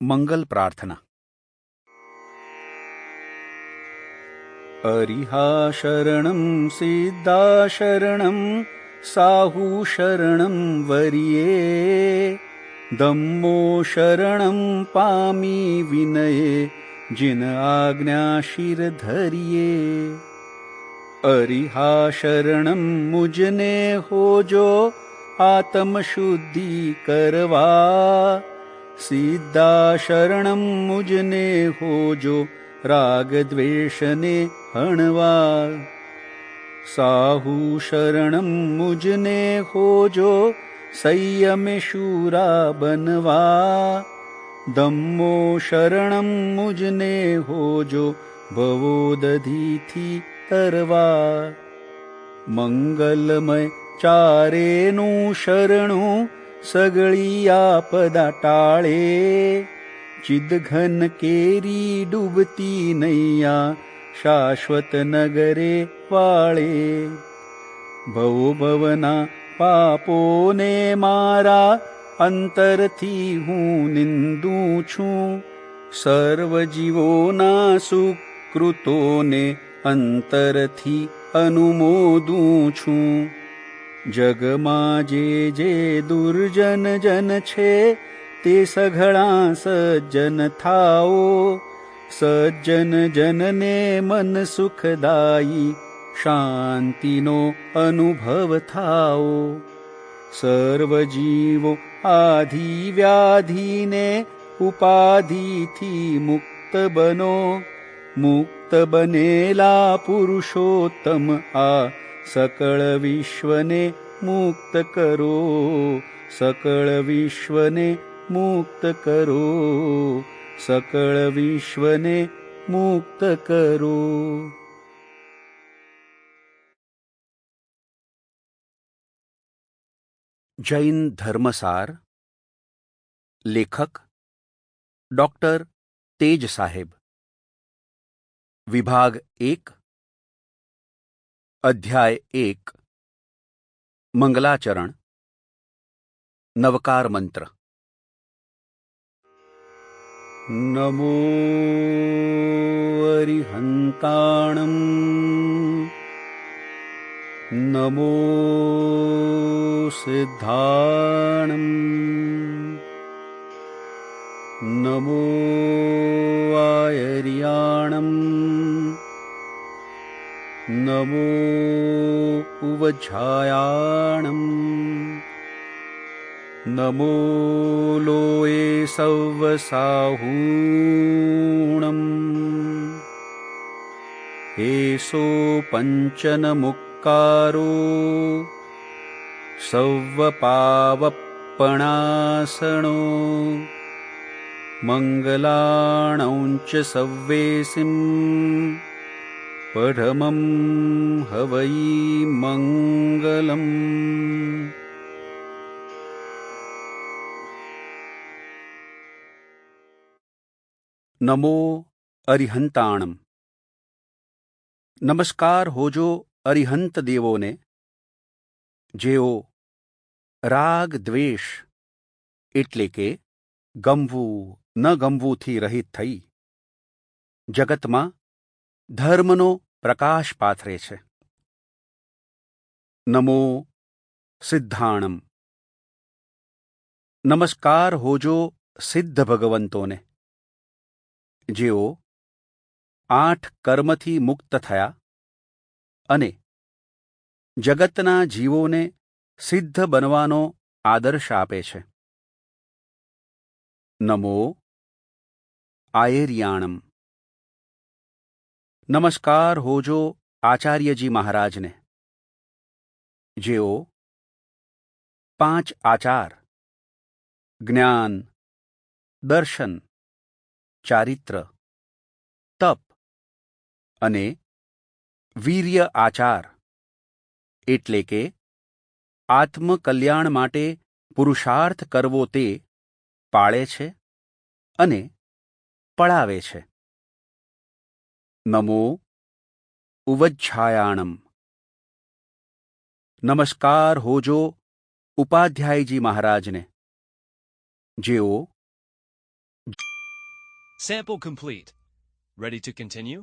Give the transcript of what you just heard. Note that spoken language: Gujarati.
મંગલ પ્રાર્થના અરિહા શરણમ સિદ્ધા શરણમ સાહુ શરણમ વરિયે દમ્મો શરણમ પામી વિનયે જિન આજ્ઞા શિર ધરિયે અરિહા શરણમ મુજને હોજો बनवारणं मुजने हो जो राग द्वेषने हणवार साहू शरणं मुजने हो जो संयमे शूरा बनवा। दम्मो शरणं मुजने हो जो भवो दधीथि तर्वा। मङ्गलमय चारेणु शरणु સગળી આપદા ટાળે ચિદઘન કેરી ડૂબતી નૈયા शाश्वत नगरे વાળે भव भवना પાપોને મારા અંતરથી હું નિંદું છું સર્વ જીવોના સુકૃતોને અંતરથી અનુમોદું છું जगमाजे जे दुर्जन जन छे ते सघळा सज्जन थाओ। सज्जन जनने मन सुखदायी शान्तिनो अनुभव थाओ। शान्ति सर्वीव आधि मुक्त बनो। मुक्त बनेला पुरुषोत्तम आ બનેલા विश्वने मुक्त કરો સકળ વિશ્વને મુક્ત કરો સકળ વિશ્વને મુક્ત કરો જૈન ધર્મસાર લેખક ડોક્ટર તેજ સાહેબ વિભાગ એક અધ્યાય એક. મંગલાચરણ. નવકાર મંત્ર. નમો અરિહંતાણમ નમો સિદ્ધાણમ. નમો આયર્યાણમ. नमो नमोपुवझायाणम् नमो लोये सवसाहूणम् एषो पञ्चनमुक्कारो सव्वपावप्पणासणो मङ्गलाणौ च संवेसिम् पढमं हवै मङ्गलम् નમો અરિહંતાણમ નમસ્કાર હોજો અરિહંત દેવોને જેઓ રાગ દ્વેષ એટલે કે ગમવું ન ગમવુંથી રહિત થઈ જગતમાં ધર્મનો પ્રકાશ પાથરે છે. નમો સિદ્ધાણમ. નમસ્કાર હોજો સિદ્ધ ભગવંતોને. જેઓ આઠ કર્મથી મુક્ત થયા અને જગતના જીવોને સિદ્ધ બનવાનો આદર્શ આપે છે. નમો આયેરિયાણમ. નમસ્કાર હોજો આચાર્યજી મહારાજને. જેઓ પાંચ આચાર, જ્ઞાન, દર્શન, ચારિત્ર, તપ અને વીર્ય આચાર એટલે કે આત્મકલ્યાણ માટે પુરુષાર્થ કરવો તે પાળે છે અને પળાવે છે. નમો ઉવચ્છાયાણમ નમસ્કાર હોજો ઉપાધ્યાયજી મહારાજને જેઓ Sample complete. Ready to continue?